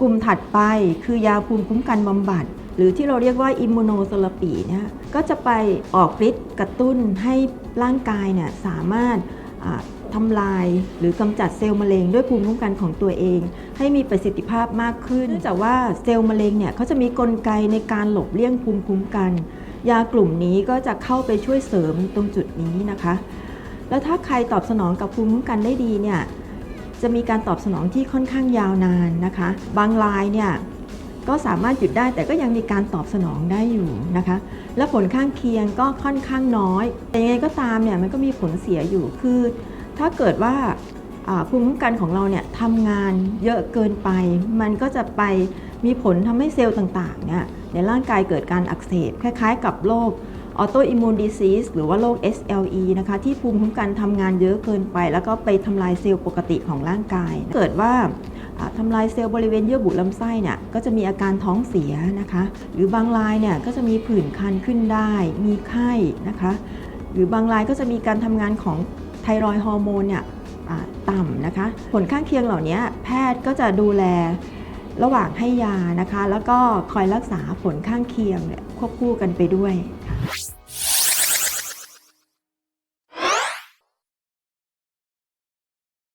กลุ่มถัดไปคือยาภูมิคุ้มกันบำบัด หรือที่เราเรียกว่าอิมมูโนเทอรปีเนี่ยก็จะไปออกฤทธิ์กระตุ้นให้ร่างกายเนี่ยสามารถทำลายหรือกำจัดเซลล์มะเร็งด้วยภูมิคุ้มกันของตัวเอง ให้มีประสิทธิภาพมากขึ้นเนื่องจากว่าเซลล์มะเร็งเนี่ยเขาจะมีกลไกในการหลบเลี่ยงภูมิคุ้มกัน ยากลุ่มนี้ก็จะเข้าไปช่วยเสริมตรงจุดนี้นะคะ แล้วถ้าใครตอบสนองกับภูมิคุ้มกันได้ดีเนี่ย จะมีการตอบสนองที่ค่อนข้างยาวนานนะคะ บางรายเนี่ยก็สามารถหยุดได้แต่ก็ยังมีการตอบสนองได้อยู่นะคะ และผลข้างเคียงก็ค่อนข้างน้อย แต่ยังไงก็ตามเนี่ยมันก็มีผลเสียอยู่คือ ถ้าเกิดว่าภูมิคุ้มกันของเราเนี่ยทำงานเยอะเกินไป มันก็จะไปมีผลทำให้เซลล์ต่างๆเนี่ยในร่างกายเกิดการอักเสบคล้าย ๆ กับโรค ออโตอิมมูนดิซีสหรือว่าโรค SLE นะคะที่ภูมิคุ้มกันทำงานเยอะเกินไป แล้วก็ไปทำลายเซลล์ปกติของร่างกาย เกิดว่าทำลายเซลล์บริเวณเยื่อบุลำไส้เนี่ยก็จะมีอาการท้องเสียนะคะ หรือบางรายเนี่ยก็จะมีผื่นคันขึ้นได้ มีไข้นะคะ หรือบางรายก็จะมีการทำงานของไทรอยฮอร์โมนเนี่ยต่ำนะคะ ผลข้างเคียงเหล่านี้แพทย์ก็จะดูแลระหว่างให้ยานะคะ แล้วก็คอยรักษาผลข้างเคียงควบคู่กันไปด้วย